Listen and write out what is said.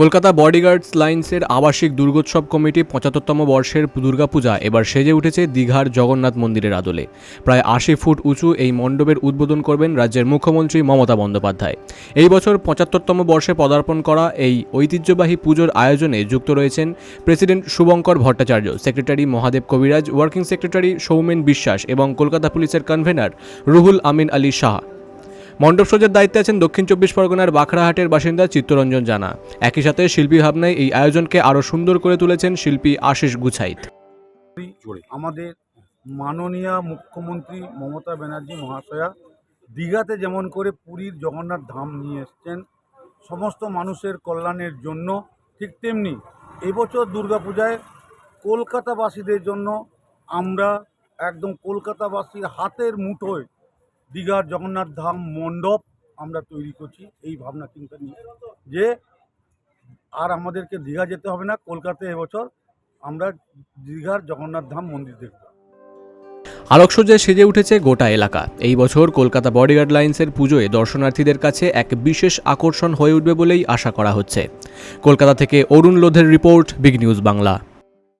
কলকাতা বডিগার্ডস লাইন্সের আবাসিক দুর্গোৎসব কমিটি পঁচাত্তরতম বর্ষের দুর্গাপূজা এবার সেজে উঠেছে দীঘার জগন্নাথ মন্দিরের আদলে। প্রায় আশি ফুট উঁচু এই মণ্ডপের উদ্বোধন করবেন রাজ্যের মুখ্যমন্ত্রী মমতা বন্দ্যোপাধ্যায়। এই বছর পঁচাত্তরতম বর্ষে পদার্পণ করা এই ঐতিহ্যবাহী পুজোর আয়োজনে যুক্ত রয়েছেন president Shubhankar Bhattacharya, secretary Mahadev Kabiraj, working secretary Soumen Biswas এবং কলকাতা পুলিশের কনভেনার রুহুল আমিন আলী শাহ মণ্ডপসজ্জার দায়িত্বে আছেন দক্ষিণ চব্বিশ পরগনার বাখরাহাটের বাসিন্দা চিত্তরঞ্জন জানা। একই সাথে শিল্পী ভাবনায় এই আয়োজনকে আরও সুন্দর করে তুলেছেন শিল্পী আশিস গুছাইত। আমাদের মাননীয় মুখ্যমন্ত্রী মমতা ব্যানার্জি মহাশয়া দীঘাতে যেমন করে পুরীর জগন্নাথ ধাম নিয়ে এসছেন, সমস্ত মানুষের কল্যাণের জন্য ঠিক তেমনি এবছর দুর্গাপূজায় কলকাতাবাসীদের জন্য আমরা একদম কলকাতাবাসীর হাতের মুঠোয় দীঘার জগন্নাথ ধাম মণ্ডপ আমরা তৈরি করছি, এই ভাবনা চিন্তা নিয়ে। যে আর আমাদেরকে দীঘা যেতে হবে না, কলকাতায় এবছর আমরা দীঘার জগন্নাথ ধাম মন্দির দেখব। আলোকসজ্জায় সেজে উঠেছে গোটা এলাকা। এই বছর কলকাতা বডিগার্ড লাইন্সের পুজোয় দর্শনার্থীদের কাছে এক বিশেষ আকর্ষণ হয়ে উঠবে বলেই আশা করা হচ্ছে। কলকাতা থেকে অরুণ লোধের রিপোর্ট, বিগ নিউজ বাংলা।